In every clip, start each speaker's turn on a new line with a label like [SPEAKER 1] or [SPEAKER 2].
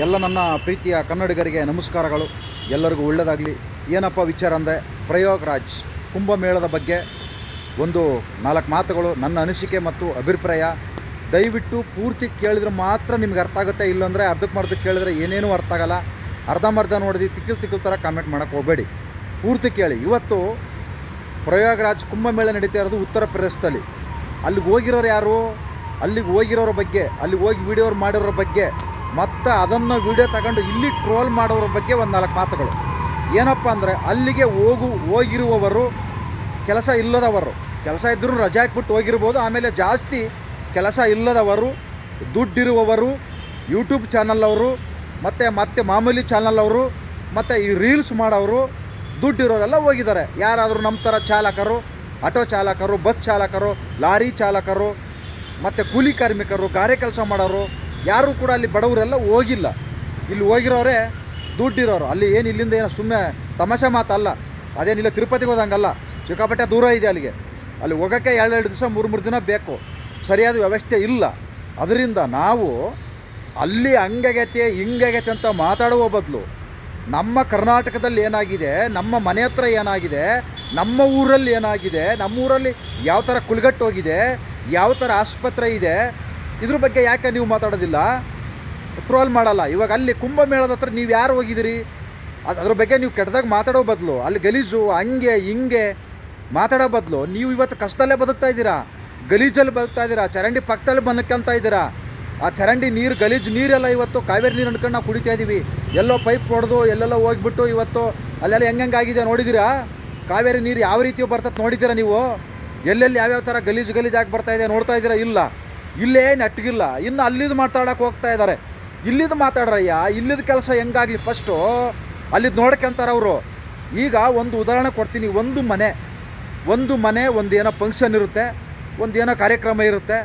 [SPEAKER 1] ಎಲ್ಲ ನನ್ನ ಪ್ರೀತಿಯ ಕನ್ನಡಿಗರಿಗೆ ನಮಸ್ಕಾರಗಳು. ಎಲ್ಲರಿಗೂ ಒಳ್ಳೆಯದಾಗಲಿ ಏನಪ್ಪ ವಿಚಾರ ಅಂದರೆ ಪ್ರಯೋಗರಾಜ್ ಕುಂಭಮೇಳದ ಬಗ್ಗೆ ಒಂದು ನಾಲ್ಕು ಮಾತುಗಳು, ನನ್ನ ಅನಿಸಿಕೆ ಮತ್ತು ಅಭಿಪ್ರಾಯ. ದಯವಿಟ್ಟು ಪೂರ್ತಿ ಕೇಳಿದ್ರೆ ಮಾತ್ರ ನಿಮ್ಗೆ ಅರ್ಥ ಆಗುತ್ತೆ, ಇಲ್ಲಾಂದರೆ ಅರ್ಧಕ್ಕೆ ಮರ್ಧಕ್ಕೆ ಕೇಳಿದ್ರೆ ಏನೇನೂ ಅರ್ಥ ಆಗಲ್ಲ. ಅರ್ಧಂಬರ್ಧ ನೋಡಿದಿ, ತಿಕ್ಕಿಲ್ ತಿಕ್ಕಿಲ್ ಥರ ಕಾಮೆಂಟ್ ಮಾಡೋಕ್ಕೆ ಹೋಗಬೇಡಿ. ಪೂರ್ತಿ ಕೇಳಿ. ಇವತ್ತು ಪ್ರಯೋಗರಾಜ್ ಕುಂಭಮೇಳ ನಡೀತಾ ಇರೋದು ಉತ್ತರ ಪ್ರದೇಶದಲ್ಲಿ. ಅಲ್ಲಿಗೆ ಹೋಗಿರೋರು ಯಾರು? ಅಲ್ಲಿಗೆ ಹೋಗಿರೋರ ಬಗ್ಗೆ, ಅಲ್ಲಿಗೆ ಹೋಗಿ ವಿಡಿಯೋರು ಮಾಡಿರೋರ ಬಗ್ಗೆ ಮತ್ತು ಅದನ್ನು ವಿಡಿಯೋ ತಗೊಂಡು ಇಲ್ಲಿ ಟ್ರೋಲ್ ಮಾಡೋರ ಬಗ್ಗೆ ಒಂದು ನಾಲ್ಕು ಮಾತುಗಳು. ಏನಪ್ಪ ಅಂದರೆ ಅಲ್ಲಿಗೆ ಹೋಗು, ಹೋಗಿರುವವರು ಕೆಲಸ ಇಲ್ಲದವರು. ಕೆಲಸ ಇದ್ದರೂ ರಜೆ ಹಾಕ್ಬಿಟ್ಟು ಹೋಗಿರ್ಬೋದು, ಆಮೇಲೆ ಜಾಸ್ತಿ ಕೆಲಸ ಇಲ್ಲದವರು, ದುಡ್ಡಿರುವವರು ಯೂಟ್ಯೂಬ್ ಚಾನಲ್ ಅವರು, ಮತ್ತು, ಮತ್ತೆ ಮಾಮೂಲಿ ಚಾನಲ್ ಅವರು, ಮತ್ತು ಈ ರೀಲ್ಸ್ ಮಾಡೋರು ದುಡ್ಡಿರೋರೆಲ್ಲ ಹೋಗಿದ್ದಾರೆ. ಯಾರಾದರೂ ನಮ್ಮ ಥರ ಚಾಲಕರು ಆಟೋ ಚಾಲಕರು ಬಸ್ ಚಾಲಕರು, ಲಾರಿ ಚಾಲಕರು, ಮತ್ತು ಕೂಲಿ ಕಾರ್ಮಿಕರು, ಗಾರೆ ಕೆಲಸ ಮಾಡೋರು ಯಾರೂ ಕೂಡ ಅಲ್ಲಿ ಬಡವರೆಲ್ಲ ಹೋಗಿಲ್ಲ. ಇಲ್ಲಿ ಹೋಗಿರೋರೆ ದುಡ್ಡಿರೋರು. ಅಲ್ಲಿ ಏನು ಇಲ್ಲಿಂದ ಏನೋ ಸುಮ್ಮನೆ ತಮಾಷೆ ಮಾತಲ್ಲ. ಅದೇನಿಲ್ಲ ತಿರುಪತಿಗೆ ಹೋದಂಗಲ್ಲ. ಚಿಕ್ಕಾಪಟ್ಟೆ ದೂರ ಇದೆ ಅಲ್ಲಿಗೆ. ಅಲ್ಲಿ ಹೋಗೋಕ್ಕೆ ಎರಡು ಎರಡು ದಿವಸ, ಮೂರು ಮೂರು ದಿನ ಬೇಕು. ಸರಿಯಾದ ವ್ಯವಸ್ಥೆ ಇಲ್ಲ. ಅದರಿಂದ ನಾವು ಅಲ್ಲಿ ಹಂಗಾಗೈತೆ, ಹಿಂಗಾಗೈತೆ ಅಂತ ಮಾತಾಡುವ ಬದಲು ನಮ್ಮ ಕರ್ನಾಟಕದಲ್ಲಿ ಏನಾಗಿದೆ, ನಮ್ಮ ಮನೆ ಹತ್ರ ಏನಾಗಿದೆ, ನಮ್ಮ ಊರಲ್ಲಿ ಏನಾಗಿದೆ, ನಮ್ಮ ಊರಲ್ಲಿ ಯಾವ ಥರ ಕುಲ್ಗಟ್ಟೋಗಿದೆ, ಯಾವ ಥರ ಆಸ್ಪತ್ರೆ ಇದೆ ಇದ್ರ ಬಗ್ಗೆ ಯಾಕೆ ನೀವು ಮಾತಾಡೋದಿಲ್ಲ? ಟ್ರೋಲ್ ಮಾಡಲ್ಲ. ಇವಾಗ ಅಲ್ಲಿ ಕುಂಭಮೇಳದ ಹತ್ರ ನೀವು ಯಾರು ಹೋಗಿದ್ದೀರಿ? ಅದು ಅದ್ರ ಬಗ್ಗೆ ನೀವು ಕೆಟ್ಟದಾಗ ಮಾತಾಡೋ ಬದಲು. ಅಲ್ಲಿ ಗಲೀಜು, ಹಂಗೆ, ಹಿಂಗೆ ಮಾತಾಡೋ ಬದಲು. ನೀವು ಇವತ್ತು ಕಷ್ಟದಲ್ಲೇ ಬದುಕ್ತಾ ಇದ್ದೀರಾ? ಗಲೀಜಲ್ಲಿ ಬದುಕ್ತಾ ಇದ್ದೀರಾ? ಚರಂಡಿ ಪಕ್ಕದಲ್ಲಿ ಬದುಕಂತ ಇದ್ದೀರಾ? ಆ ಚರಂಡಿ ನೀರು, ಗಲೀಜು ನೀರೆಲ್ಲ ಇವತ್ತು ಕಾವೇರಿ ನೀರು ಅನ್ಕೊಂಡು ನಾವು ಕುಡಿತಾ ಇದ್ದೀವಿ ಎಲ್ಲೋ ಪೈಪ್ ಹೊಡೆದು, ಎಲ್ಲೆಲ್ಲೋ ಹೋಗ್ಬಿಟ್ಟು ಇವತ್ತು ಅಲ್ಲೆಲ್ಲ ಹೆಂಗೆ ಆಗಿದೆ ನೋಡಿದ್ದೀರಾ? ಕಾವೇರಿ ನೀರು ಯಾವ ರೀತಿ ಬರ್ತದೆ ನೋಡಿದ್ದೀರಾ ನೀವು? ಎಲ್ಲೆಲ್ಲಿ ಯಾವ್ಯಾವ ಥರ ಗಲೀಜು ಗಲೀಜಾಗಿ ಬರ್ತಾ ಇದೆ ನೋಡ್ತಾ ಇದ್ದೀರಾ ಇಲ್ಲ? ಇಲ್ಲೇ ನೆಟ್ಗಿಲ್ಲ. ಇನ್ನು ಅಲ್ಲಿದ್ದು ಮಾತಾಡೋಕೆ ಹೋಗ್ತಾ ಇದ್ದಾರೆ ಇಲ್ಲಿದ್ದು ಮಾತಾಡ್ರಯ್ಯ ಇಲ್ಲಿದ್ದ ಕೆಲಸ ಹೆಂಗಾಗಲಿ ಫಸ್ಟು ಅಲ್ಲಿದ್ದು ನೋಡ್ಕೊಂತಾರೆ ಅವರು. ಈಗ ಒಂದು ಉದಾಹರಣೆ ಕೊಡ್ತೀನಿ, ಒಂದು ಮನೆ ಒಂದು ಮನೆ, ಒಂದು ಏನೋ ಫಂಕ್ಷನ್ ಇರುತ್ತೆ, ಒಂದು ಏನೋ ಕಾರ್ಯಕ್ರಮ ಇರುತ್ತೆ,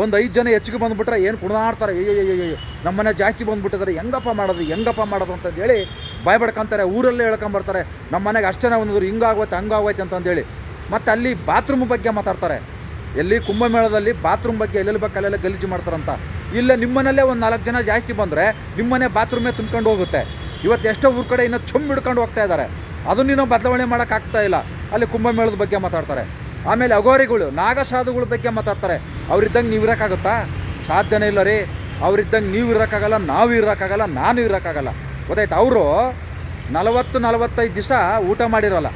[SPEAKER 1] ಒಂದು ಐದು ಜನ ಹೆಚ್ಚಿಗೆ ಬಂದುಬಿಟ್ರೆ ಏನು ಕುಣಾಡ್ತಾರೆ? ಅಯ್ಯೋ ನಮ್ಮ ಮನೆ ಜಾಸ್ತಿ ಬಂದುಬಿಟ್ಟಿದ್ದಾರೆ ಹೆಂಗಪ್ಪ ಮಾಡೋದು ಹೆಂಗಪ್ಪ ಮಾಡೋದು ಅಂತಂದು ಹೇಳಿ ಬಡ್ಕೊಂತಾರೆ ಊರಲ್ಲೇ ಹೇಳ್ಕೊಂಬರ್ತಾರೆ ನಮ್ಮ ಮನೆಗೆ ಅಷ್ಟೇ ಒಂದೊಂದು ಹಿಂಗಾಗೋಯ್ತು ಹಂಗಾಗೋಯ್ತು ಅಂತಂದೇಳಿ ಮತ್ತು ಅಲ್ಲಿ ಬಾತ್ರೂಮ್ ಬಗ್ಗೆ ಮಾತಾಡ್ತಾರೆ ಎಲ್ಲಿ ಕುಂಭಮೇಳದಲ್ಲಿ ಬಾತ್ರೂಮ್ ಬಗ್ಗೆ ಎಲ್ಲೆಲ್ಲಿ ಬೇಕು ಅಲ್ಲೆಲ್ಲ ಗಲೀಜು ಮಾಡ್ತಾರಂತ. ಇಲ್ಲ ನಿಮ್ಮನಲ್ಲೇ ಒಂದು ನಾಲ್ಕು ಜನ ಜಾಸ್ತಿ ಬಂದರೆ ನಿಮ್ಮನೆ ಬಾತ್ರೂಮೇ ತುಂಬ್ಕೊಂಡು ಹೋಗುತ್ತೆ. ಇವತ್ತು ಎಷ್ಟೋ ಊರ ಕಡೆ ಇನ್ನೂ ಚುಮ್ ಹಿಡ್ಕೊಂಡು ಹೋಗ್ತಾ ಇದ್ದಾರೆ ಅದನ್ನೇನೋ ಬದಲಾವಣೆ ಮಾಡೋಕ್ಕಾಗ್ತಾ ಇಲ್ಲ. ಅಲ್ಲಿ ಕುಂಭಮೇಳದ ಬಗ್ಗೆ ಮಾತಾಡ್ತಾರೆ. ಆಮೇಲೆ ಅಗೋರಿಗಳು ನಾಗಸಾಧುಗಳ ಬಗ್ಗೆ ಮಾತಾಡ್ತಾರೆ. ಅವರಿದ್ದಂಗೆ ನೀವು ಇರೋಕ್ಕಾಗುತ್ತಾ? ಸಾಧ್ಯನೇ ಇಲ್ಲ ರೀ. ಅವರಿದ್ದಂಗೆ ನೀವು ಇರೋಕ್ಕಾಗಲ್ಲ, ನಾವು ಇರೋಕ್ಕಾಗಲ್ಲ, ನಾನು ಇರೋಕ್ಕಾಗಲ್ಲ. ಗೊತ್ತಾಯ್ತು? ಅವರು ನಲವತ್ತು ನಲವತ್ತೈದು ದಿವಸ ಊಟ ಮಾಡಿರಲ್ಲ.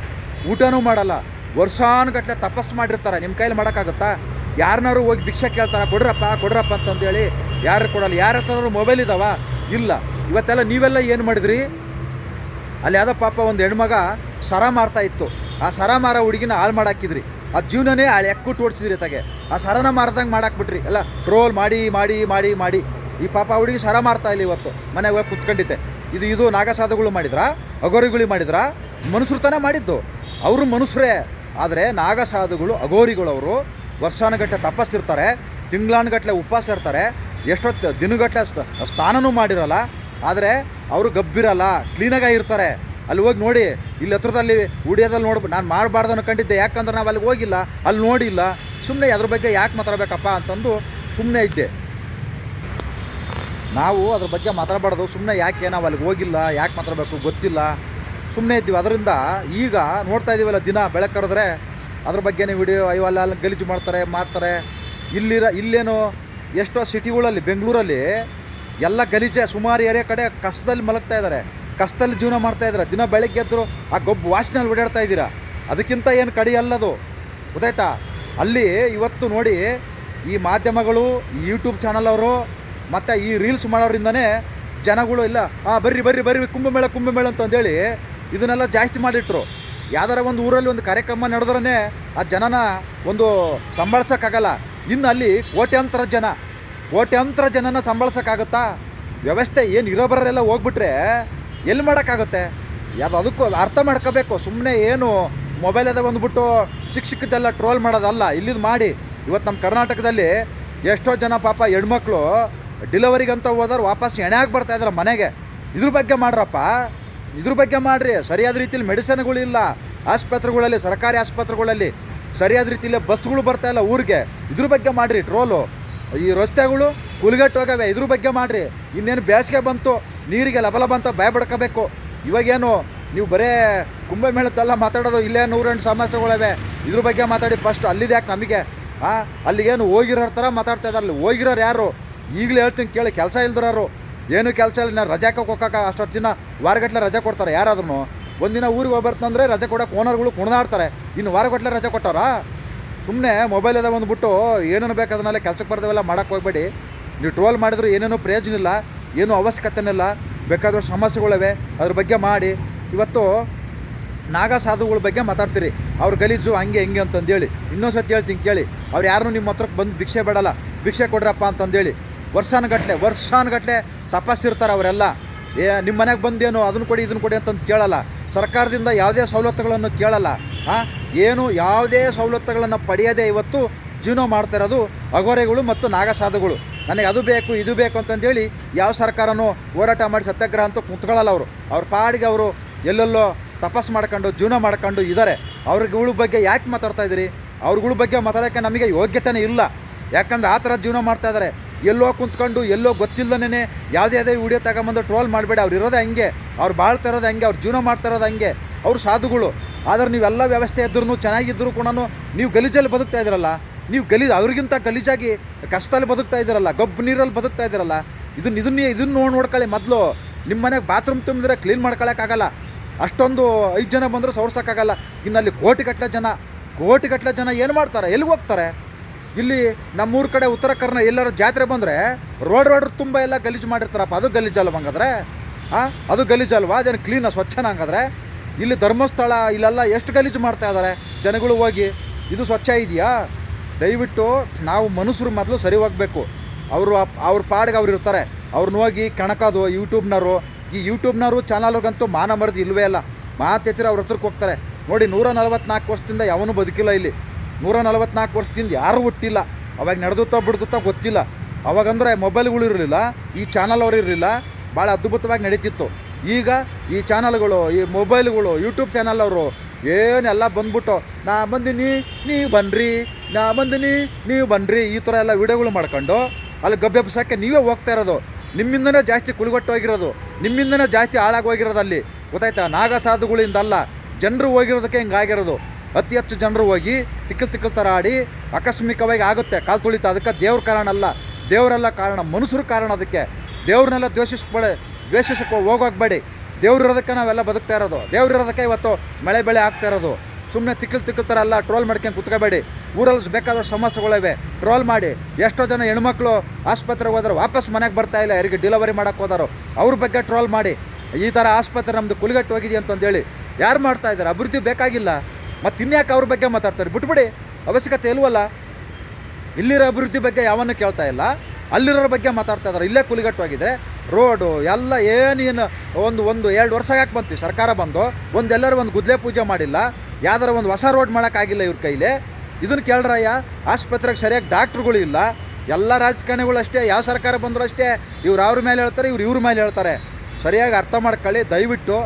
[SPEAKER 1] ಊಟನೂ ಮಾಡಲ್ಲ. ವರ್ಷಾನುಗಟ್ಟಲೆ ತಪಸ್ಸು ಮಾಡಿರ್ತಾರೆ. ನಿಮ್ಮ ಕೈಲಿ ಮಾಡೋಕ್ಕಾಗುತ್ತಾ? ಯಾರನ್ನಾರು ಹೋಗಿ ಭಿಕ್ಷೆ ಕೇಳ್ತಾರೆ? ಕೊಡ್ರಪ್ಪ ಕೊಡ್ರಪ್ಪ ಅಂತಂದೇಳಿ ಯಾರು ಕೊಡಲ್ಲ. ಯಾರ ಹತ್ರ ಮೊಬೈಲ್ ಇದಾವ? ಇಲ್ಲ. ಇವತ್ತೆಲ್ಲ ನೀವೆಲ್ಲ ಏನು ಮಾಡಿದ್ರಿ? ಅಲ್ಲಿ ಯಾವುದೋ ಪಾಪ ಒಂದು ಹೆಣ್ಮಗ ಸರ ಮಾರ್ತಾ ಇತ್ತು. ಆ ಸರ ಮಾರ ಹುಡುಗಿನ ಹಾಳು ಮಾಡಾಕಿದ್ರಿ. ಆ ಜೀವನನೇ ಆ ಎಕ್ಕುಟ್ಟು ಓಡಿಸಿದ್ರಿ ತಗೆ. ಆ ಸರನ ಮಾರ್ದಂಗೆ ಮಾಡಾಕ್ಬಿಟ್ರಿ. ಎಲ್ಲ ಟ್ರೋಲ್ ಮಾಡಿ ಮಾಡಿ ಮಾಡಿ ಮಾಡಿ. ಈ ಪಾಪ ಹುಡುಗಿ ಸರ ಮಾರ್ತಾ ಇಲ್ಲ ಇವತ್ತು. ಮನೆಗೆ ಹೋಗಿ ಕುತ್ಕೊಂಡಿದ್ದೆ. ಇದು ಇದು ನಾಗಸಾಧುಗಳು ಮಾಡಿದ್ರಾ? ಅಗೋರಿಗಳು ಮಾಡಿದ್ರಾ? ಮನುಷ್ಯರು ತಾನೇ ಮಾಡಿದ್ದು. ಅವರು ಮನುಷ್ಯರೇ ಆದರೆ ನಾಗಸಾಧುಗಳು ಅಗೋರಿಗಳು ಅವರು ವರ್ಷಾನುಗಟ್ಟಲೆ ತಪಸ್ಸಿರ್ತಾರೆ ತಿಂಗಳಾನುಗಟ್ಟಲೆ ಉಪವಾಸ ಇರ್ತಾರೆ, ಎಷ್ಟೊತ್ತು ದಿನಗಟ್ಟಲೆ ಸ್ನಾನನೂ ಮಾಡಿರಲ್ಲ, ಆದರೆ ಅವರು ಗಬ್ಬಿರಲ್ಲ, ಕ್ಲೀನಾಗಿ ಇರ್ತಾರೆ ಅಲ್ಲಿ ಹೋಗಿ ನೋಡಿ, ಇಲ್ಲಿ ಹತ್ರದಲ್ಲಿ ಉಡಿಯೋದಲ್ಲಿ ನೋಡ್ಬಿಟ್ಟು ನಾನು ಮಾಡಬಾರ್ದು ಅನ್ಕೊಂಡಿದ್ದೆ, ಯಾಕಂದ್ರೆ ನಾವು ಅಲ್ಲಿಗೆ ಹೋಗಿಲ್ಲ, ಅಲ್ಲಿ ನೋಡಿಲ್ಲ. ಸುಮ್ಮನೆ ಅದ್ರ ಬಗ್ಗೆ ಯಾಕೆ ಮಾತಾಡಬೇಕಪ್ಪ ಅಂತಂದು ಸುಮ್ಮನೆ ಇದ್ದೆ. ನಾವು ಅದ್ರ ಬಗ್ಗೆ ಮಾತಾಡಬಾರ್ದು ಸುಮ್ಮನೆ ಯಾಕೆ ನಾವು ಅಲ್ಲಿಗೆ ಹೋಗಿಲ್ಲ, ಯಾಕೆ ಮಾತಾಡಬೇಕು ಗೊತ್ತಿಲ್ಲ. ಸುಮ್ಮನೆ ಇದ್ದೀವಿ. ಅದರಿಂದ ಈಗ ನೋಡ್ತಾ ಇದ್ದೀವಲ್ಲ ದಿನ ಬೆಳಕು ಕರೆದ್ರೆ, ಅದ್ರ ಬಗ್ಗೆನೇ ವಿಡಿಯೋ ಐವಲ್ಲ ಗಲೀಜು ಮಾಡ್ತಾರೆ ಮಾಡ್ತಾರೆ ಇಲ್ಲಿರ, ಇಲ್ಲೇನು ಎಷ್ಟೋ ಸಿಟಿಗಳಲ್ಲಿ ಬೆಂಗಳೂರಲ್ಲಿ ಎಲ್ಲ ಗಲೀಜೆ, ಸುಮಾರು ಏರಿಯಾ ಕಡೆ ಕಸದಲ್ಲಿ ಮಲಗ್ತಾ ಇದ್ದಾರೆ. ಕಸದಲ್ಲಿ ಜೀವನ ಮಾಡ್ತಾ ಇದ್ದಾರೆ. ದಿನ ಬೆಳಗ್ಗೆ ಎದ್ದರು ಆ ಗೊಬ್ಬು ವಾಸನೆಯಲ್ಲಿ ಓಡಾಡ್ತಾ ಇದ್ದೀರಾ? ಅದಕ್ಕಿಂತ ಏನು ಕಡಿ ಅಲ್ಲದು. ಗೊತ್ತಾಯ್ತಾ? ಅಲ್ಲಿ ಇವತ್ತು ನೋಡಿ ಈ ಮಾಧ್ಯಮಗಳು, ಈ ಯೂಟ್ಯೂಬ್ ಚಾನಲ್ ಅವರು, ಮತ್ತು ಈ ರೀಲ್ಸ್ ಮಾಡೋರಿಂದನೇ ಜನಗಳು ಇಲ್ಲ ಹಾಂ ಬರ್ರಿ ಬರ್ರಿ ಬರ್ರಿ, ಕುಂಭಮೇಳ ಕುಂಭಮೇಳ ಅಂತಂದೇಳಿ ಇದನ್ನೆಲ್ಲ ಜಾಸ್ತಿ ಮಾಡಿಟ್ರು. ಯಾವ್ದಾರ ಒಂದು ಊರಲ್ಲಿ ಒಂದು ಕಾರ್ಯಕ್ರಮ ನಡೆದ್ರೇ ಆ ಜನನ ಒಂದು ಸಂಬಳಿಸೋಕ್ಕಾಗಲ್ಲ ಇನ್ನು ಅಲ್ಲಿ ಕೋಟ್ಯಾಂತರ ಜನ, ಕೋಟ್ಯಾಂತರ ಜನನ ಸಂಭಾಳ್ಸೋಕ್ಕಾಗುತ್ತಾ? ವ್ಯವಸ್ಥೆ ಏನು ಇರೋಬರೆಲ್ಲ ಹೋಗ್ಬಿಟ್ರೆ ಎಲ್ಲಿ ಮಾಡೋಕ್ಕಾಗುತ್ತೆ? ಯಾವುದು ಅದಕ್ಕೂ ಅರ್ಥ ಮಾಡ್ಕೋಬೇಕು. ಸುಮ್ಮನೆ ಏನು ಮೊಬೈಲ್ ಅದ ಬಂದ್ಬಿಟ್ಟು ಚಿಕ್ಕ ಚಿಕ್ಕದೆಲ್ಲ ಟ್ರೋಲ್ ಮಾಡೋದಲ್ಲ, ಇಲ್ಲಿದು ಮಾಡಿ. ಇವತ್ತು ನಮ್ಮ ಕರ್ನಾಟಕದಲ್ಲಿ ಎಷ್ಟೋ ಜನ ಪಾಪ ಹೆಣ್ಮಕ್ಳು ಡಿಲವರಿಗಂತ ಹೋದವ್ರು ವಾಪಸ್ ಎಣೆ ಆಗಿ ಬರ್ತಾಯಿದ್ರೆ ಮನೆಗೆ. ಇದ್ರ ಬಗ್ಗೆ ಮಾಡ್ರಪ್ಪ. ಇದ್ರ ಬಗ್ಗೆ ಮಾಡಿರಿ. ಸರಿಯಾದ ರೀತಿಯಲ್ಲಿ ಮೆಡಿಸಿನ್ಗಳಿಲ್ಲ ಆಸ್ಪತ್ರೆಗಳಲ್ಲಿ, ಸರ್ಕಾರಿ ಆಸ್ಪತ್ರೆಗಳಲ್ಲಿ ಸರಿಯಾದ ರೀತಿಯಲ್ಲಿ ಬಸ್ಗಳು ಇಲ್ಲ ಊರಿಗೆ. ಇದ್ರ ಬಗ್ಗೆ ಮಾಡಿರಿ ಟ್ರೋಲು. ಈ ರಸ್ತೆಗಳು ಹೋಗವೆ. ಇದ್ರ ಬಗ್ಗೆ ಮಾಡಿರಿ. ಇನ್ನೇನು ಬೇಸಿಗೆ ಬಂತು, ನೀರಿಗೆ ಲಬಲ ಅಂತ ಭಯ ಬಡ್ಕೋಬೇಕು ಇವಾಗೇನು ನೀವು ಬರೇ ಮೇಳತ್ತಲ್ಲ ಮಾತಾಡೋದು ಇಲ್ಲೇ ನೂರೆಂಟು ಸಮಸ್ಯೆಗಳಿವೆ. ಇದ್ರ ಬಗ್ಗೆ ಮಾತಾಡಿ ಫಸ್ಟ್ ಅಲ್ಲಿದೆ ಯಾಕೆ ನಮಗೆ? ಹಾಂ ಅಲ್ಲಿಗೇನು ಹೋಗಿರೋರ ಥರ ಮಾತಾಡ್ತಾ ಇದ್ದಾರೆ ಅಲ್ಲಿ. ಹೋಗಿರೋರು ಯಾರು? ಈಗಲೇ ಹೇಳ್ತೀನಿ ಕೇಳಿ, ಕೆಲಸ ಇಲ್ದಿರೋರು. ಏನು ಕೆಲಸ ಇಲ್ಲ ನಾನು ರಜಾಕ ಹೋಗಕ್ಕೆ ಅಷ್ಟೊತ್ತು ದಿನ ವಾರಗಟ್ಟಲೆ ರಜೆ ಕೊಡ್ತಾರೆ ಯಾರಾದ್ರೂ ಒಂದಿನ ಊರಿಗೆ ಹೋಗ್ಬರ್ತಂದ್ರೆ ರಜೆ ಕೊಡೋಕೆ ಓನರ್ಗಳು ಕುಣಿದಾಡ್ತಾರೆ. ಇನ್ನು ವಾರಗಟ್ಟಲೆ ರಜೆ ಕೊಟ್ಟಾರಾ? ಸುಮ್ಮನೆ ಮೊಬೈಲ್ ಅದ ಬಂದುಬಿಟ್ಟು ಏನೇನು ಬೇಕು ಕೆಲಸಕ್ಕೆ ಬರ್ದವೆಲ್ಲ ಮಾಡೋಕ್ಕೆ ಹೋಗ್ಬೇಡಿ. ನೀವು ಟ್ರೋಲ್ ಮಾಡಿದ್ರು ಏನೇನೋ ಪ್ರಯೋಜನ ಇಲ್ಲ, ಏನೂ ಅವಶ್ಯಕತೆನಿಲ್ಲ ಬೇಕಾದಷ್ಟು ಸಮಸ್ಯೆಗಳಿವೆ, ಅದ್ರ ಬಗ್ಗೆ ಮಾಡಿ. ಇವತ್ತು ನಾಗಾ ಸಾಧುಗಳ ಬಗ್ಗೆ ಮಾತಾಡ್ತೀರಿ. ಅವ್ರ ಗಲೀಜು ಹಂಗೆ ಹೆಂಗೆ ಅಂತಂದೇಳಿ. ಇನ್ನೊಂದು ಸತಿ ಹೇಳ್ತೀನಿ ಕೇಳಿ. ಅವ್ರು ಯಾರು ನಿಮ್ಮ ಹತ್ರಕ್ಕೆ ಬಂದು ಭಿಕ್ಷೆ ಬೇಡಲ್ಲ. ಭಿಕ್ಷೆ ಕೊಡ್ರಪ್ಪ ಅಂತಂದೇಳಿ. ವರ್ಷಾನುಗಟ್ಲೆ ವರ್ಷಾನುಗಟ್ಲೆ ತಪಸ್ಸಿರ್ತಾರೆ ಅವರೆಲ್ಲ. ಏ ನಿಮ್ಮ ಮನೆಗೆ ಬಂದೇನು ಅದನ್ನು ಕೊಡಿ ಇದನ್ನು ಕೊಡಿ ಅಂತಂದು ಕೇಳಲ್ಲ. ಸರ್ಕಾರದಿಂದ ಯಾವುದೇ ಸವಲತ್ತುಗಳನ್ನು ಕೇಳಲ್ಲ. ಹಾಂ, ಏನು ಯಾವುದೇ ಸವಲತ್ತುಗಳನ್ನು ಪಡೆಯದೇ ಇವತ್ತು ಜೀವನ ಮಾಡ್ತಾ ಇರೋದು ಅಗೋರೆಗಳು ಮತ್ತು ನಾಗಸಾಧುಗಳು. ನನಗೆ ಅದು ಬೇಕು, ಇದು ಬೇಕು ಅಂತಂದೇಳಿ ಯಾವ ಸರ್ಕಾರನೂ ಹೋರಾಟ ಮಾಡಿ ಸತ್ಯಾಗ್ರಹ ಅಂತೂ ಕುಂತ್ಕೊಳ್ಳಲ್ಲ ಅವರು. ಅವ್ರ ಪಾಡಿಗೆ ಅವರು ಎಲ್ಲೆಲ್ಲೋ ತಪಸ್ಸು ಮಾಡ್ಕೊಂಡು, ಜೀವನ ಮಾಡ್ಕೊಂಡು ಇದ್ದಾರೆ ಅವ್ರಗಳ ಬಗ್ಗೆ ಯಾಕೆ ಮಾತಾಡ್ತಾ ಇದ್ದೀರಿ? ಅವ್ರಗಳ ಬಗ್ಗೆ ಮಾತಾಡೋಕ್ಕೆ ನಮಗೆ ಯೋಗ್ಯತೆನೇ ಇಲ್ಲ. ಯಾಕಂದರೆ ಆ ಥರ ಜೀವನ ಮಾಡ್ತಾ ಇದ್ದಾರೆ ಎಲ್ಲೋ ಕುಂತ್ಕೊಂಡು, ಎಲ್ಲೋ ಗೊತ್ತಿಲ್ಲದೇ ಯಾವುದೇ ಯಾವುದೇ ವಿಡಿಯೋ ತಗೊಂಬಂದು ಟ್ರೋಲ್ ಮಾಡಬೇಡಿ. ಅವ್ರು ಇರೋದೇ ಹಂಗೆ. ಅವ್ರು ಬಾಳ್ತಾ ಇರೋದು ಹಂಗೆ. ಅವ್ರು ಜೀವನ ಮಾಡ್ತಾ ಇರೋದು ಹಂಗೆ. ಅವ್ರು ಸಾಧುಗಳು. ಆದರೆ ನೀವೆಲ್ಲ ವ್ಯವಸ್ಥೆ ಇದ್ರೂ ಚೆನ್ನಾಗಿದ್ದರೂ ಕೂಡ ನೀವು ಗಲೀಜಲ್ಲಿ ಬದುಕ್ತಾ ಇದ್ದೀರಲ್ಲ. ನೀವು ಗಲೀಜು, ಅವ್ರಿಗಿಂತ ಗಲೀಜಾಗಿ ಕಷ್ಟದಲ್ಲಿ ಬದುಕ್ತಾ ಇದ್ದೀರಲ್ಲ, ಗಬ್ಬು ನೀರಲ್ಲಿ ಬದುಕ್ತಾ ಇದ್ದೀರಲ್ಲ ಇದನ್ನ ಇದನ್ನ ಇದನ್ನು ನೋಡಿ ನೋಡ್ಕೊಳ್ಳಿ ಮೊದಲು. ನಿಮ್ಮ ಮನೆಗೆ ಬಾತ್ರೂಮ್ ತುಂಬಿದ್ರೆ ಕ್ಲೀನ್ ಮಾಡ್ಕೊಳ್ಳೋಕ್ಕಾಗಲ್ಲ ಅಷ್ಟೊಂದು ಐದು ಜನ ಬಂದರೂ ಸೋರ್ಸೋಕ್ಕಾಗಲ್ಲ. ಇನ್ನಲ್ಲಿ ಕೋಟಿಗಟ್ಟಲೆ ಜನ. ಕೋಟಿಗಟ್ಟಲೆ ಜನ ಏನು ಮಾಡ್ತಾರೆ? ಎಲ್ಲಿಗೆ ಹೋಗ್ತಾರೆ? ಇಲ್ಲಿ ನಮ್ಮೂರ ಕಡೆ ಉತ್ತರ ಕರ್ನಾಟಕ ಎಲ್ಲರೂ ಜಾತ್ರೆ ಬಂದರೆ ರೋಡ್ ರೋಡ್ ತುಂಬ ಎಲ್ಲ ಗಲೀಜು ಮಾಡಿರ್ತಾರಪ್ಪ. ಅದು ಗಲೀಜಲ್ವ ಹಂಗಾದ್ರೆ? ಹಾಂ ಅದು ಗಲೀಜಲ್ವಾ ಅದೇನು ಕ್ಲೀನ ಸ್ವಚ್ಛನ ಹಂಗಾದ್ರೆ? ಇಲ್ಲಿ ಧರ್ಮಸ್ಥಳ ಇಲ್ಲೆಲ್ಲ ಎಷ್ಟು ಗಲೀಜು ಮಾಡ್ತಾ ಇದ್ದಾರೆ ಜನಗಳು ಹೋಗಿ, ಇದು ಸ್ವಚ್ಛ ಇದೆಯಾ? ದಯವಿಟ್ಟು ನಾವು ಮನುಷ್ಯರು ಮೊದಲು ಸರಿ ಹೋಗಬೇಕು. ಅವರು ಅವ್ರ ಪಾಡಿಗೆ ಅವ್ರು ಇರ್ತಾರೆ. ಅವ್ರನ್ನ ಹೋಗಿ ಕಣಕೋದು ಯೂಟ್ಯೂಬ್ನವರು ಈ ಯೂಟ್ಯೂಬ್ನವರು ಚಾನಲ್ಗಂತೂ ಮಾನ ಮರದಿ ಇಲ್ಲವೇ ಇಲ್ಲ ಮಾತೆತ್ತಿರ ಅವ್ರ ಹತ್ರಕ್ಕೆ ಹೋಗ್ತಾರೆ. ನೋಡಿ ನೂರ ನಲವತ್ನಾಲ್ಕು ವರ್ಷದಿಂದ ಯಾವನೂ ಬದುಕಿಲ್ಲ ಇಲ್ಲಿ. ನೂರ ನಲವತ್ನಾಲ್ಕು ವರ್ಷದಿಂದ ಯಾರೂ ಹುಟ್ಟಿಲ್ಲ. ಅವಾಗ ನಡೆದುತ್ತಾ ಬಿಡ್ದುತ್ತಾ ಗೊತ್ತಿಲ್ಲ. ಅವಾಗಂದ್ರೆ ಮೊಬೈಲ್ಗಳು ಇರಲಿಲ್ಲ, ಈ ಚಾನಲ್ ಅವರು ಇರಲಿಲ್ಲ, ಭಾಳ ಅದ್ಭುತವಾಗಿ ನಡೀತಿತ್ತು. ಈಗ ಈ ಚಾನಲ್ಗಳು ಈ ಮೊಬೈಲ್ಗಳು ಯೂಟ್ಯೂಬ್ ಚಾನಲ್ ಅವರು ಏನೆಲ್ಲ ಬಂದ್ಬಿಟ್ಟು, ನಾ ಬಂದಿನಿ, ನೀವು ಬನ್ನಿರಿ ನಾ ಬಂದಿನಿ, ನೀವು ಬನ್ನಿರಿ ಈ ಥರ ಎಲ್ಲ ವಿಡಿಯೋಗಳು ಮಾಡ್ಕೊಂಡು, ಅಲ್ಲಿ ಗಬ್ಬೆಬ್ಸಕ್ಕೆ ನೀವೇ ಹೋಗ್ತಾ ಇರೋದು. ನಿಮ್ಮಿಂದನೇ ಜಾಸ್ತಿ ಹೋಗಿರೋದು. ನಿಮ್ಮಿಂದನೇ ಜಾಸ್ತಿ ಹಾಳಾಗಿ ಹೋಗಿರೋದು ಅಲ್ಲಿ. ಗೊತ್ತಾಯ್ತಾ? ನಾಗ ಸಾಧುಗಳಿಂದ ಅಲ್ಲ ಜನರು ಹೋಗಿರೋದಕ್ಕೆ ಹಿಂಗಾಗಿರೋದು. ಅತಿ ಹೆಚ್ಚು ಜನರು ಹೋಗಿ ತಿಕ್ಕಲ್ ತಿಕ್ಕಲ್ ಥರ ಆಡಿ ಆಕಸ್ಮಿಕವಾಗಿ ಆಗುತ್ತೆ. ಕಾಲು ತುಳಿತ. ಅದಕ್ಕೆ ದೇವ್ರ ಕಾರಣ ಅಲ್ಲ. ದೇವರೆಲ್ಲ ಕಾರಣ. ಮನುಷ್ಯರು ಕಾರಣ ಅದಕ್ಕೆ. ದೇವ್ರನ್ನೆಲ್ಲ ದ್ವೇಷಿಸ್ಬೇಡ. ದ್ವೇಷಿಸಕ್ಕೆ ಹೋಗೋಗ್ಬೇಡಿ ದೇವ್ರು ಇರೋದಕ್ಕೆ ನಾವೆಲ್ಲ ಬದುಕ್ತಾ ಇರೋದು. ದೇವ್ರು ಇರೋದಕ್ಕೆ ಇವತ್ತು ಮಳೆ ಬೆಳೆ ಆಗ್ತಾ ಇರೋದು. ಸುಮ್ಮನೆ ತಿಕ್ಕಲ್ ತಿಕ್ಕಲ್ ಥರ ಎಲ್ಲ ಟ್ರೋಲ್ ಮಾಡ್ಕೊಂಡು ಕುತ್ಕೋಬೇಡಿ. ಊರಲ್ಲಿ ಬೇಕಾದಷ್ಟು ಸಮಸ್ಯೆಗಳಿವೆ. ಟ್ರೋಲ್ ಮಾಡಿ. ಎಷ್ಟೋ ಜನ ಹೆಣ್ಮಕ್ಳು ಆಸ್ಪತ್ರೆಗೆ ಹೋದ್ರೆ, ವಾಪಸ್ ಮನೆಗೆ ಬರ್ತಾ ಇಲ್ಲ. ಯಾರಿಗೆ ಡೆಲಿವರಿ ಮಾಡೋಕ್ಕೆ ಹೋದಾರೋ, ಅವ್ರ ಬಗ್ಗೆ ಟ್ರೋಲ್ ಮಾಡಿ. ಈ ಥರ ಆಸ್ಪತ್ರೆ ನಮ್ಮದು ಕುಲಿಗಟ್ಟು ಹೋಗಿದೆ ಅಂತಂದೇಳಿ ಯಾರು ಮಾಡ್ತಾ ಇದ್ದಾರೆ? ಅಭಿವೃದ್ಧಿ ಬೇಕಾಗಿಲ್ಲ. ಮತ್ತು ಇನ್ಯಾಕೆ ಅವ್ರ ಬಗ್ಗೆ ಮಾತಾಡ್ತಾರೆ? ಬಿಟ್ಬಿಡಿ. ಅವಶ್ಯಕತೆ ಇಲ್ವಲ್ಲ? ಇಲ್ಲಿರೋ ಅಭಿವೃದ್ಧಿ ಬಗ್ಗೆ ಯಾವನ್ನೂ ಕೇಳ್ತಾ ಇಲ್ಲ. ಅಲ್ಲಿರೋರ ಬಗ್ಗೆ ಮಾತಾಡ್ತಾ ಇದ್ದಾರೆ ಇಲ್ಲೇ ಕುಲಿಗಟ್ಟುವಾಗಿದೆ ರೋಡು ಎಲ್ಲ ಏನೇನು ಒಂದು ಒಂದು ಎರಡು ವರ್ಷ ಯಾಕೆ ಬಂತು? ಸರ್ಕಾರ ಬಂದು ಒಂದೆಲ್ಲರೂ ಒಂದು ಗುದ್ಲೆ ಪೂಜೆ ಮಾಡಿಲ್ಲ. ಯಾವ್ದಾರ ಒಂದು ಹೊಸ ರೋಡ್ ಮಾಡೋಕ್ಕಾಗಿಲ್ಲ ಇವ್ರ ಕೈಲಿ. ಇದನ್ನು ಕೇಳ್ರಯ್ಯ, ಆಸ್ಪತ್ರೆಗೆ ಸರಿಯಾಗಿ ಡಾಕ್ಟ್ರುಗಳು ಇಲ್ಲ. ಎಲ್ಲ ರಾಜಕಾರಣಿಗಳು ಅಷ್ಟೇ, ಯಾವ ಸರ್ಕಾರ ಬಂದರೂ ಅಷ್ಟೇ. ಇವ್ರು ಅವ್ರ ಮೇಲೆ ಹೇಳ್ತಾರೆ, ಇವ್ರು ಇವ್ರ ಮೇಲೆ ಹೇಳ್ತಾರೆ. ಸರಿಯಾಗಿ ಅರ್ಥ ಮಾಡ್ಕೊಳ್ಳಿ, ದಯವಿಟ್ಟು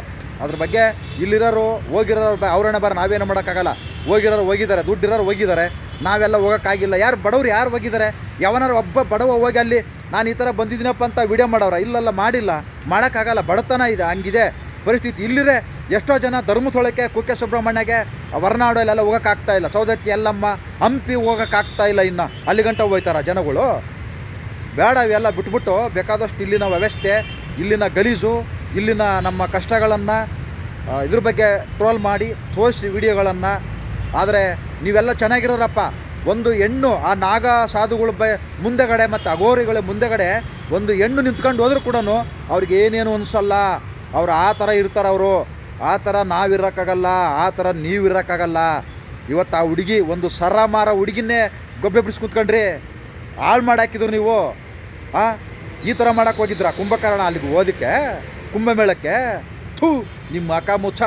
[SPEAKER 1] ಅದ್ರ ಬಗ್ಗೆ ಇಲ್ಲಿರೋರು ಹೋಗಿರೋರು ಬ ಅವ್ರನ್ನ ಬರ, ನಾವೇನು ಮಾಡೋಕ್ಕಾಗಲ್ಲ. ಹೋಗಿರೋರು ಹೋಗಿದ್ದಾರೆ, ದುಡ್ಡಿರೋರು ಹೋಗಿದ್ದಾರೆ. ನಾವೆಲ್ಲ ಹೋಗೋಕ್ಕಾಗಿಲ್ಲ. ಯಾರು ಬಡವ್ರು ಯಾರು ಹೋಗಿದ್ದಾರೆ? ಯಾವನಾರು ಒಬ್ಬ ಬಡವ ಹೋಗಿ ಅಲ್ಲಿ, ನಾನು ಈ ಥರ ಬಂದಿದ್ದೀನಪ್ಪ ಅಂತ ವಿಡಿಯೋ ಮಾಡೋರ ಇಲ್ಲೆಲ್ಲ, ಮಾಡಿಲ್ಲ. ಮಾಡೋಕ್ಕಾಗಲ್ಲ. ಬಡತನ ಇದೆ, ಹಂಗಿದೆ. ಪರಿಸ್ಥಿತಿ ಇಲ್ಲಿರೇ ಎಷ್ಟೋ ಜನ ಧರ್ಮಸ್ಥಳಕ್ಕೆ ಕುಕ್ಕೆ ಸುಬ್ರಹ್ಮಣ್ಯಗೆ, ಹೊರನಾಡಲ್ಲೆಲ್ಲ ಹೋಗೋಕ್ಕಾಗ್ತಾ ಇಲ್ಲ. ಸೌದತ್ತಿ ಎಲ್ಲಮ್ಮ ಹಂಪಿ ಹೋಗೋಕ್ಕಾಗ್ತಾ ಇಲ್ಲ ಇನ್ನು. ಅಲ್ಲಿಗಂಟ ಹೋಯ್ತಾರ ಜನಗಳು. ಬೇಡ, ಇವೆಲ್ಲ ಬಿಟ್ಬಿಟ್ಟು ಬೇಕಾದಷ್ಟು ಇಲ್ಲಿನ ವ್ಯವಸ್ಥೆ, ಇಲ್ಲಿನ ಗಲೀಜು ಇಲ್ಲಿನ ನಮ್ಮ ಕಷ್ಟಗಳನ್ನು ಇದ್ರ ಬಗ್ಗೆ ಟ್ರೋಲ್ ಮಾಡಿ ತೋರಿಸಿ ವಿಡಿಯೋಗಳನ್ನು. ಆದರೆ ನೀವೆಲ್ಲ ಚೆನ್ನಾಗಿರೋರಪ್ಪ. ಒಂದು ಹೆಣ್ಣು, ಆ ನಾಗ ಸಾಧುಗಳ ಬ, ಮುಂದೆಗಡೆ ಮತ್ತು ಅಗೋರಿಗಳ ಮುಂದೆಗಡೆ ಒಂದು ಹೆಣ್ಣು ನಿಂತ್ಕೊಂಡು ಹೋದ್ರೂ ಕೂಡ ಅವ್ರಿಗೆ ಏನೇನು ಅನಿಸಲ್ಲ. ಅವ್ರು ಆ ಥರ ಇರ್ತಾರೆ ಅವರು. ಆ ಥರ ನಾವಿರೋಕ್ಕಾಗಲ್ಲ, ಆ ಥರ ನೀವು ಇರೋಕ್ಕಾಗಲ್ಲ ಇವತ್ತು ಆ ಹುಡುಗಿ ಒಂದು ಸರ ಮಾರ ಹುಡುಗಿನೇ ಗೊಬ್ಬೆ ಬಿಡಿಸಿ ಕುತ್ಕೊಂಡ್ರಿ. ಹಾಳು ಮಾಡಾಕಿದ್ರು ನೀವು. ಆ? ಈ ಥರ ಮಾಡೋಕ್ಕೆ ಹೋಗಿದ್ರ ಕುಂಭಕರ್ಣ ಅಲ್ಲಿಗೆ ಓದಕ್ಕೆ ಕುಂಭಮೇಳಕ್ಕೆ? ಥೂ, ನಿಮ್ಮ ಅಕ್ಕ ಮುಚ್ಚ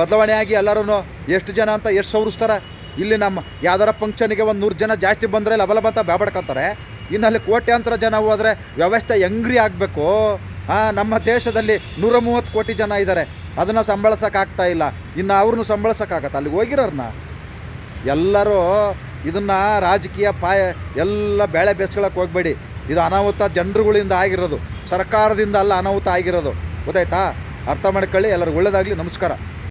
[SPEAKER 1] ಬದಲಾವಣೆ ಆಗಿ ಎಲ್ಲರೂ ಎಷ್ಟು ಜನ ಅಂತ ಎಷ್ಟು ಸೌರಿಸ್ತಾರೆ? ಇಲ್ಲಿ ನಮ್ಮ ಯಾವ್ದಾರ ಫಂಕ್ಷನಿಗೆ ಒಂದು ನೂರು ಜನ ಜಾಸ್ತಿ ಬಂದರೆ ಲಬಲ ಬಂತ ಬ್ಯಾಬಡ್ಕೊತಾರೆ. ಇನ್ನಲ್ಲಿ ಕೋಟ್ಯಾಂತರ ಜನ ಹೋದರೆ ವ್ಯವಸ್ಥೆ ಹೆಂಗ್ರಿ ಆಗಬೇಕು. ನಮ್ಮ ದೇಶದಲ್ಲಿ ನೂರ ಮೂವತ್ತು ಕೋಟಿ ಜನ ಇದ್ದಾರೆ ಅದನ್ನು ಸಂಬಳಸೋಕ್ಕಾಗ್ತಾ ಇಲ್ಲ. ಇನ್ನು ಅವ್ರನ್ನೂ ಸಂಬಳಸೋಕ್ಕಾಗತ್ತೆ? ಅಲ್ಲಿಗೆ ಹೋಗಿರೋರ್ನ? ಎಲ್ಲರೂ ಇದನ್ನು ರಾಜಕೀಯ ಪಾಯ, ಎಲ್ಲ ಬೇಳೆ ಬೇಸ್ಕೊಳಕ್ಕೆ ಹೋಗಬೇಡಿ. ಇದು ಅನಾಹುತ ಜನರುಗಳಿಂದ ಆಗಿರೋದು. ಸರ್ಕಾರದಿಂದ ಅಲ್ಲ ಅನಾಹುತ ಆಗಿರೋದು. ಗೊತ್ತಾಯ್ತಾ? ಅರ್ಥ ಮಾಡ್ಕೊಳ್ಳಿ ಎಲ್ಲರಿಗೂ ಒಳ್ಳೆಯದಾಗಲಿ ನಮಸ್ಕಾರ.